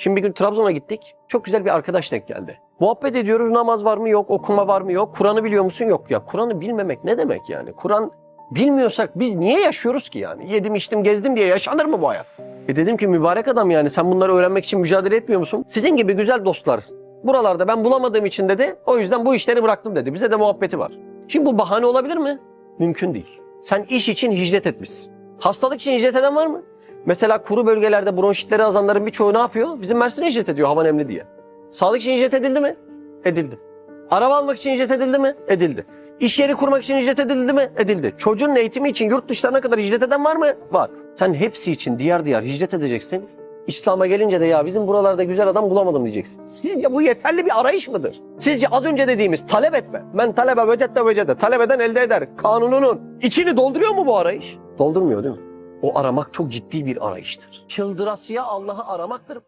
Şimdi bir gün Trabzon'a gittik. Çok güzel bir arkadaş denk geldi. Muhabbet ediyoruz. Namaz var mı yok, okuma var mı yok, Kur'an'ı biliyor musun yok. Ya Kur'an'ı bilmemek ne demek yani? Kur'an bilmiyorsak biz niye yaşıyoruz ki yani? Yedim içtim gezdim diye yaşanır mı bu hayat? E dedim ki mübarek adam yani sen bunları öğrenmek için mücadele etmiyor musun? Sizin gibi güzel dostlar buralarda ben bulamadığım için dedi. O yüzden bu işleri bıraktım dedi. Bize de muhabbeti var. Şimdi bu bahane olabilir mi? Mümkün değil. Sen iş için hicret etmişsin. Hastalık için hicret eden var mı? Mesela kuru bölgelerde bronşitleri azanların birçoğu ne yapıyor? Bizim Mersin'e hicret ediyor hava nemli diye. Sağlık için hicret edildi mi? Edildi. Araba almak için hicret edildi mi? Edildi. İş yeri kurmak için hicret edildi mi? Edildi. Çocuğun eğitimi için yurt dışlarına kadar hicret eden var mı? Var. Sen hepsi için diyar diyar hicret edeceksin. İslam'a gelince de ya bizim buralarda güzel adam bulamadım diyeceksin. Sizce bu yeterli bir arayış mıdır? Sizce az önce dediğimiz talep etme. Ben talebe vecette vecede. Talep eden elde eder. Kanununun içini dolduruyor mu bu arayış? Doldurmuyor değil mi? O aramak çok ciddi bir arayıştır. Çıldırasıya Allah'ı aramaktır.